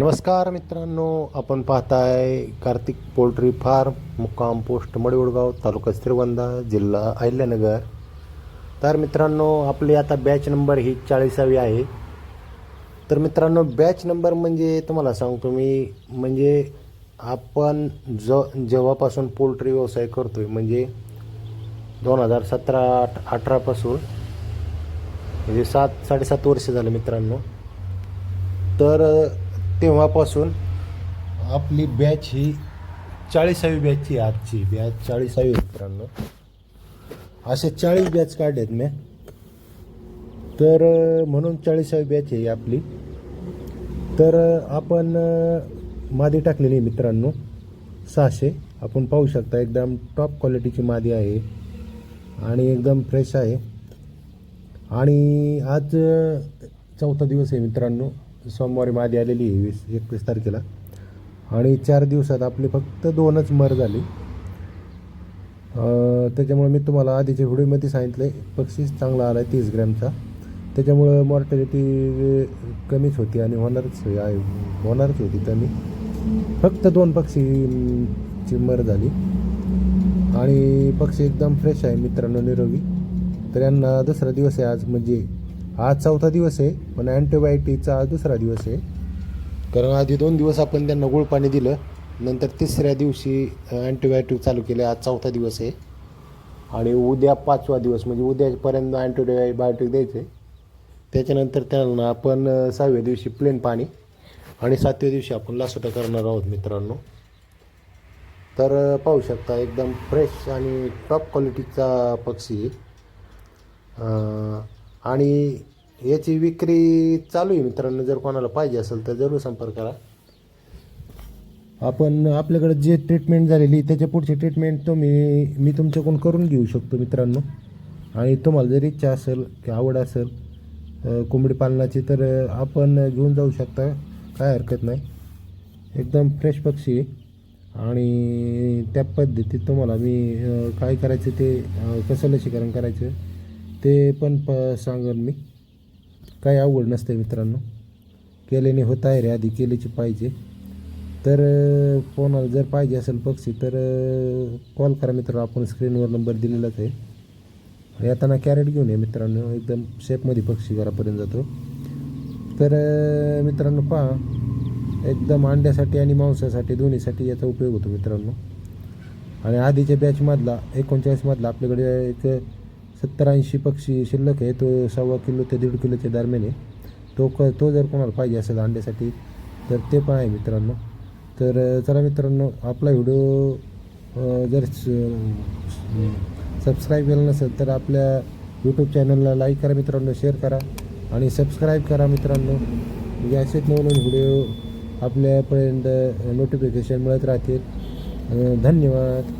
नमस्कार मित्रांनो आपण पाहताय कार्तिक पोल्ट्री फार्म मुक्काम पोस्ट मडिवडगाव तालुका श्रीवंदा जिल्हा अहिल्यानगर. तर मित्रांनो आपली आता बॅच नंबर ही चाळीसावी आहे. तर मित्रांनो बॅच नंबर म्हणजे तुम्हाला सांगतो मी म्हणजे आपण ज जेव्हापासून पोल्ट्री व्यवसाय करतोय म्हणजे दोन हजार सतरा आठ अठरापासून म्हणजे सात साडेसात वर्ष झालं मित्रांनो. तर तेव्हापासून आपली बॅच ही चाळीसावी बॅचची आहे आजची बॅच चाळीसावी मित्रांनो. असे चाळीस बॅच काढल्यात मी. तर म्हणून चाळीसावी बॅच आहे आपली. तर आपण मादी टाकलेली आहे मित्रांनो. सहाशे. आपण पाहू शकता एकदम टॉप क्वालिटीची मादी आहे. आणि एकदम फ्रेश आहे. आणि आज चौथा दिवस आहे मित्रांनो. सोमवारी मादी आलेली आहे वीस एकवीस तारखेला. आणि चार दिवसात आपली फक्त दोनच मर झाली. त्याच्यामुळं त्याच्यामुळे मी तुम्हाला आधीच्या व्हिडिओमध्ये सांगितलं आहे पक्षीस चांगला आला आहे तीस ग्रॅमचा. त्याच्यामुळं मॉर्टॅलिटी कमीच होती आणि होणारच आहे होणारच होती कमी. फक्त दोन पक्षीची मर झाली. आणि पक्षी एकदम फ्रेश आहे मित्रांनो निरोगी. तर यांना दुसरा दिवस आहे आज म्हणजे आज चौथा दिवस आहे पण अँटीबायोटिकचा आज दुसरा दिवस आहे. कारण आधी दोन दिवस आपण त्यांना गुळ पाणी दिलं नंतर तिसऱ्या दिवशी अँटीबायोटिक चालू केलं आज चौथा दिवस आहे. आणि उद्या पाचवा दिवस म्हणजे उद्यापर्यंत अँटीबायोटिक द्यायचं. आहे त्याच्यानंतर त्यांना आपण सहाव्या दिवशी प्लेन पाणी आणि सातव्या दिवशी आपण लासोटा करणार आहोत मित्रांनो. तर पाहू शकता एकदम फ्रेश आणि टॉप क्वालिटीचा पक्षी आहे. आणि याची विक्री चालू आहे मित्रांनो जर कोणाला पाहिजे असेल तर जरूर संपर्क करा. आपण आपल्याकडे जे ट्रीटमेंट झालेली त्याच्या पुढची ट्रीटमेंट तुम्ही मी तुमच्याकडून करून घेऊ शकतो मित्रांनो. आणि तुम्हाला जर इच्छा असेल की आवड असेल कोंबडी पालनाची तर आपण घेऊन जाऊ शकता. काय हरकत नाही. एकदम फ्रेश पक्षी आहे. आणि त्या पद्धतीत तुम्हाला मी काय करायचं ते कसं लसीकरण करायचं ते पण प सांगेन मी. काय अवघड नसते मित्रांनो. केल्याने होत आहे रे आधी केलीची पाहिजे. तर कोणाला जर पाहिजे असेल पक्षी तर कॉल करा मित्रांनो. आपण स्क्रीनवर नंबर दिलेलाच आहे. येताना कॅरेट घेऊन ये मित्रांनो. एकदम शेपमध्ये पक्षी घरापर्यंत जातो. तर मित्रांनो पहा. एकदम अंड्यासाठी आणि मांसासाठी दोन्हीसाठी याचा उपयोग होतो मित्रांनो. आणि आधीच्या बॅचमधला एकोणचाळीसमधला आपल्याकडे एक सत्तर ऐंशी पक्षी शिल्लक आहे तो सव्वा किलो ते दीड किलोच्या दरम्यान आहे. तो क तो जर कोणाला पाहिजे असेल अंड्यासाठी तर ते पण आहे मित्रांनो. तर चला मित्रांनो आपला व्हिडिओ जर सबस्क्राईब केलं नसेल तर आपल्या यूट्यूब चॅनलला लाईक करा मित्रांनो शेअर करा आणि सबस्क्राईब करा मित्रांनो. म्हणजे असेच नवनवीन व्हिडिओ आपल्यापर्यंत नोटिफिकेशन मिळत राहतील. धन्यवाद.